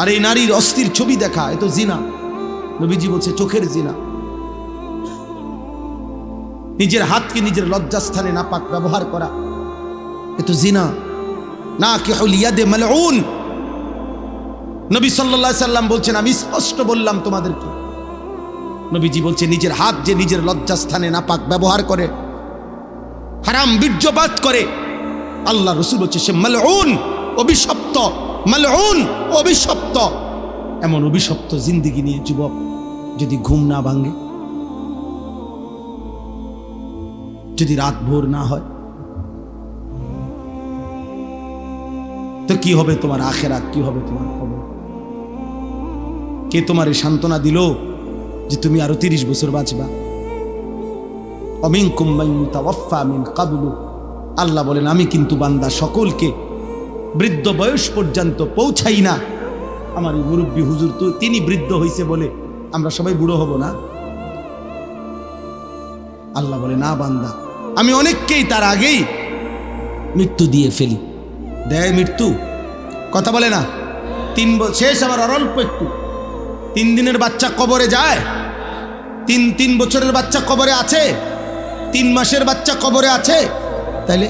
আর এই নারীর অস্থির ছবি দেখা, এ তো জিনা। নবীজি বলছে, চোখের জিনা। নিজের হাতকে নিজের লজ্জাস্থানে নাপাক ব্যবহার করা, এ তো জিনা। না কে হলিয়াদে মালউন। নবী সাল্লাল্লাহু আলাইহি সাল্লাম বলছেন, আমি স্পষ্ট বললাম তোমাদেরকে। নবীজি বলছে নিজের হাত যে নিজের লজ্জাস্থানে নাপাক ব্যবহার করে, হারাম বীর্যপাত করে, আল্লাহ রসুল হচ্ছে সে মালউন, অভিশপ্ত। মালউন, অভিশপ্ত। এমন অভিশপ্ত জিন্দিগি নিয়ে যুবক যদি ঘুম না ভাঙে, যদি রাত ভোর না হয়, তো কি হবে তোমার আখেরাত, কি হবে তোমার খবর? কে তোমার এই সান্ত্বনা দিল যে তুমি আরও তিরিশ বছর বাঁচবা? অমিন কুম্বাইফা মিন কাবলু। আল্লাহ বলেন, আমি কিন্তু বান্দা সকলকে বৃদ্ধ বয়স পর্যন্ত পৌঁছাই না। আমার মুরব্বী হুজুর তো তিনি বৃদ্ধ হইছে বলে আমরা সবাই বুড়ো হব না। আল্লাহ বলে, না বান্দা, আমি অনেককেই তার আগেই মৃত্যু দিয়ে ফেলি। দেয় মৃত্যু, কথা বলে না। তিন শেষ আবার আর অল্প একটু। তিন দিনের বাচ্চা কবরে যায়, তিন তিন বছরের বাচ্চা কবরে আছে, তিন মাসের বাচ্চা কবরে আছে, তাইলে